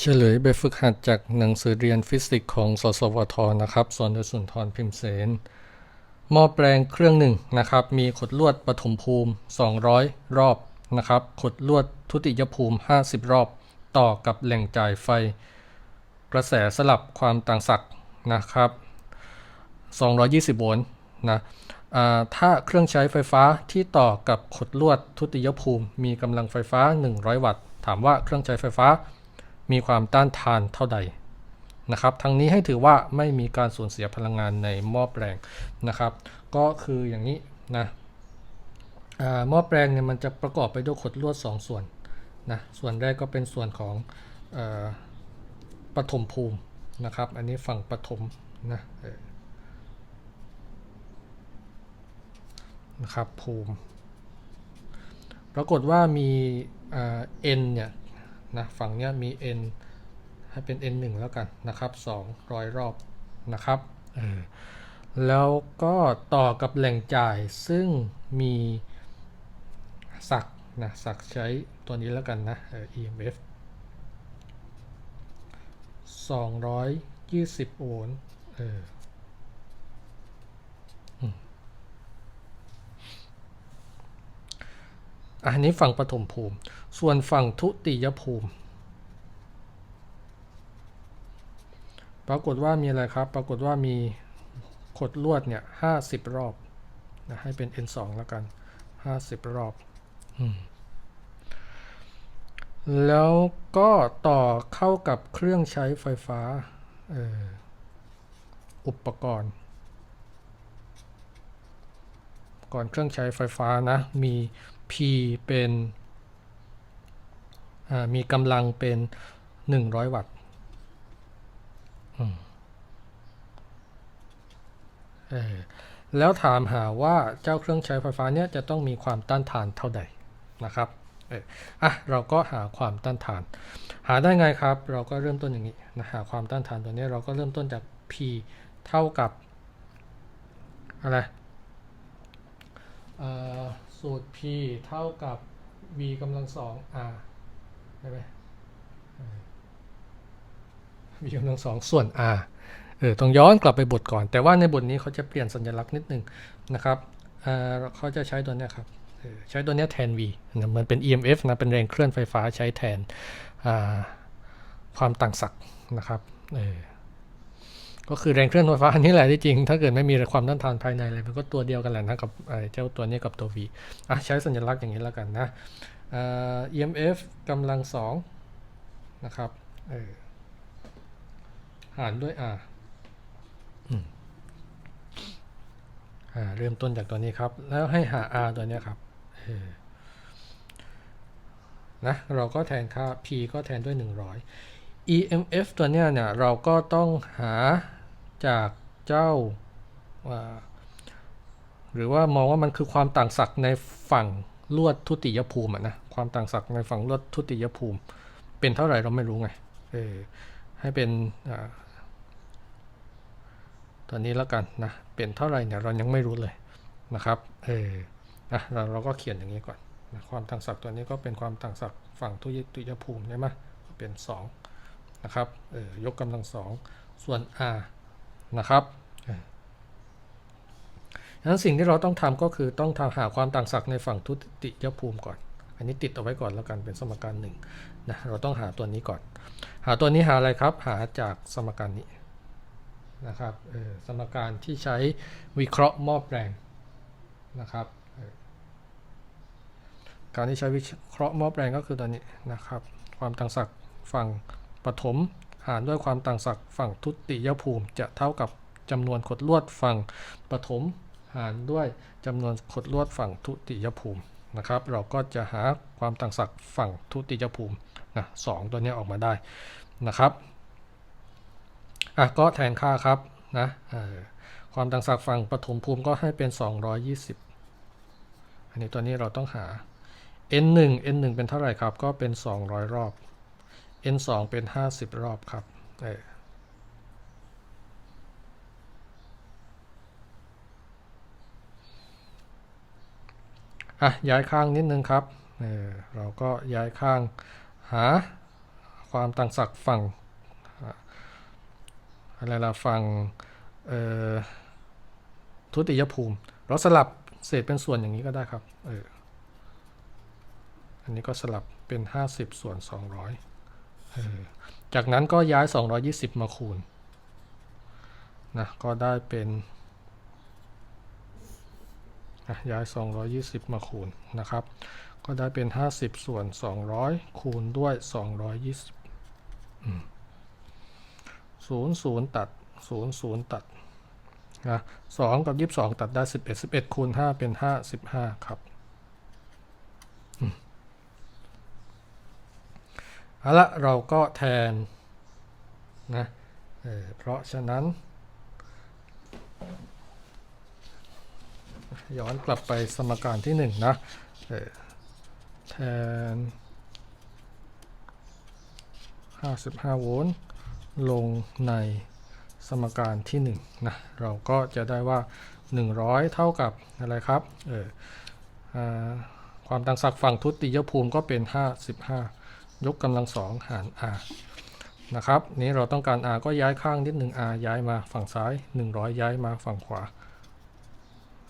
เฉลยแบบฝึกหัดจากหนังสือเรียนฟิสิกส์ของสสวทนะครับสอนโดยสุนทรพิมพ์เสนหม้อแปลงเครื่องหนึ่งนะครับ มีขดลวดปฐมภูมิ 200 รอบนะครับ ขดลวดทุติยภูมิ 50 รอบ ต่อกับแหล่งจ่ายไฟ กระแสสลับความต่างศักย์นะครับ 220 โวลต์นะถ้าเครื่องใช้ไฟฟ้าที่ต่อกับขดลวดทุติยภูมิ มีกำลังไฟฟ้า 100 วัตต์ ถามว่าเครื่องใช้ไฟฟ้า มีความต้านทานเท่าใดนะครับทั้งนี้ให้ถือว่าไม่มีการสูญเสียพลังงานในหม้อแปลงนะครับ ก็คืออย่างนี้นะหม้อแปลงเนี่ยมันจะประกอบไปด้วยขดลวด 2 ส่วนนะส่วนแรกก็เป็นส่วนของอปฐมภูมินะครับ อันนี้ฝั่งปฐมนะนะครับภูมิ ปรากฏว่ามีอ่า n เนี่ย นะฝั่งเนี้ยมี n ให้เป็น n 1แล้วกันนะครับ200รอบนะครับเออแล้วก็ต่อกับแหล่งจ่ายซึ่งมีสักนะสักใช้ตัวนี้แล้วกันนะเอ่อ EMF 220 โวลต์เอออืม อันนี้ฝั่งปฐมภูมิ ส่วนฝั่งทุติยภูมิ ปรากฏว่ามีอะไรครับ ปรากฏว่ามีขดลวดเนี่ยห้าสิบรอบนะให้เป็น n 2แล้วกันห้าสิบรอบอแล้วก็ต่อเข้ากับเครื่องใช้ไฟฟ้าอออุปกรณ์ ก่อนเครื่องใช้ไฟฟ้านะ มี P เป็นมีกำลังเป็น 100 วัตต์แล้วถามหาว่าเจ้าเครื่องใช้ไฟฟ้าเนี่ยจะต้องมีความต้านทานเท่าใดนะครับเอออะเราก็หาความต้านทาน หาได้ไงครับ เราก็เริ่มต้นอย่างนี้นะหาความต้านทานตัวนี้เราก็เริ่มต้นจาก P เท่ากับอะไรเอ่อ สูตร P เท่ากับ v กำลังสอง r ได้ไหม v กำลังสองส่วน r เออต้องย้อนกลับไปบทก่อน แต่ว่าในบทนี้เขาจะเปลี่ยนสัญลักษณ์นิดนึงนะครับเเขาจะใช้ตัวนี้ครับใช้ตัวนี้แทน v นะเหมือนเป็น EMF นะ เป็นแรงเคลื่อนไฟฟ้าใช้แทนความต่างศักย์นะครับเออ ก็คือแรงเคลื่อนไฟฟ้านี่แหละที่จริง ถ้าเกิดไม่มีความต้านทานภายในเลยมันก็ตัวเดียวกันแหละนะกับเจ้าตัวนี้กับตัว v อะใช้สัญลักษณ์อย่างนี้แล้วกันนะเอ่อ EMF กำลังสองนะครับเออหารด้วย r อ่าเริ่มต้นจากตัวนี้ครับ แล้วให้หา r ตัวนี้ครับนะเราก็แทนค่า p ก็แทนด้วย 100 emf ตัวเนี้ยเนี่ย เราก็ต้องหา จากเจ้า หรือว่ามองว่ามันคือความต่างศักย์ในฝั่งลวดทุติยภูมิะนะความต่างศักย์ในฝั่งลวดทุติยภูมิ เป็นเท่าไหร่เราไม่รู้ไงเออให้เป็นอตัวนี้แล้วกันนะเป็นเท่าไหร่เนี่ยเรายังไม่รู้เลยนะครับเออนะเราเราก็เขียนอย่างนี้ก่อนนะความต่างศักย์ตัวนี้ก็เป็นความต่างศักย์ฝั่งทุยตุยภูมิใช่ไหมเป็น2นะครับเออยกกำลังสองส่วน r นะครับเออฉะนั้นสิ่งที่เราต้องทำก็คือต้องทำหาความต่างศักย์ในฝั่งทุติยภูมิก่อน อันนี้ติดเอาไว้ก่อนแล้วกันเป็นสมการหนึ่งนะเราต้องหาตัวนี้ก่อน หาตัวนี้หาอะไรครับ หาจากสมการนี้นะครับเออสมการที่ใช้วิเคราะห์หม้อแปลงนะครับเออการที่ใช้วิเคราะห์หม้อแปลงก็คือตัวนี้นะครับ ความต่างศักย์ฝั่งปฐม หารด้วยความต่างศักย์ฝั่งทุติยภูมิ จะเท่ากับจำนวนขดลวดฝั่งปฐมหารด้วยจำนวนขดลวดฝั่งทุติยภูมินะครับ เราก็จะหาความต่างศักย์ฝั่งทุติยภูมินะสองตัวนี้ออกมาได้นะครับอะก็แทนค่าครับนะความต่างศักย์ฝั่งปฐมภูมิก็ให้เป็น 220 อันนี้ตัวนี้เราต้องหา n 1 n 1เป็นเท่าไหร่ครับ ก็เป็น 200 รอบ n 2เป็น 50 รอบครับเอออะย้ายข้างนิดนึงครับเออเราก็ย้ายข้างหาความต่างศักย์ฝั่งอะไรล่ะฝั่งทุติยภูมิ เราสลับเศษเป็นส่วนอย่างนี้ก็ได้ครับเอออันนี้ก็สลับเป็น 50 ส่วน 200เออ จากนั้นก็ย้าย 220 มาคูณนะก็ได้เป็นย้าย 220 มาคูณนะครับ ก็ได้เป็น 50 ส่วน 200 คูณด้วย 220 0 0 ตัด 0 0 ตัดนะ2กับ 22 ตัดได้ 11 11 คูณ 5 เป็น 55 ครับอืม เอาละเราก็แทนนะเออเพราะฉะนั้น ย้อนกลับไปสมการที่1นะเออแทน 55 โวลต์ลงในสมการที่1นะเราก็จะได้ว่า 100 เท่ากับอะไรครับเออความต่างศักย์ฝั่งทุติยภูมิก็เป็น 55 ยกกำลังสองหาร r นะครับ นี้เราต้องการ r ก็ย้ายข้างนิดหนึ่ง r ย้ายมาฝั่งซ้าย 100 ย้ายมาฝั่งขวา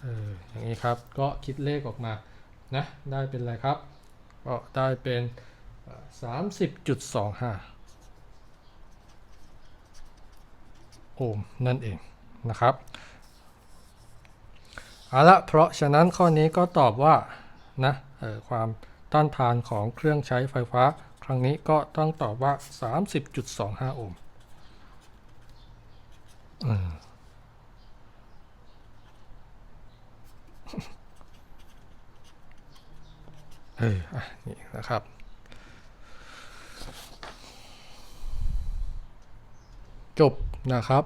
เอออย่างนี้ครับ ก็คิดเลขออกมา นะ ได้เป็นอะไรครับ ก็ได้เป็นสามสิบจุดสองห้าโอห์มนั่นเองนะครับเอาละเพราะฉะนั้นข้อนี้ก็ตอบว่านะออความต้านทานของเครื่องใช้ไฟฟ้า รั้งนี้ก็ต้องตอบว่า 30.25 โอห์มอืมเอออะนี่นะครับ จบนะครับ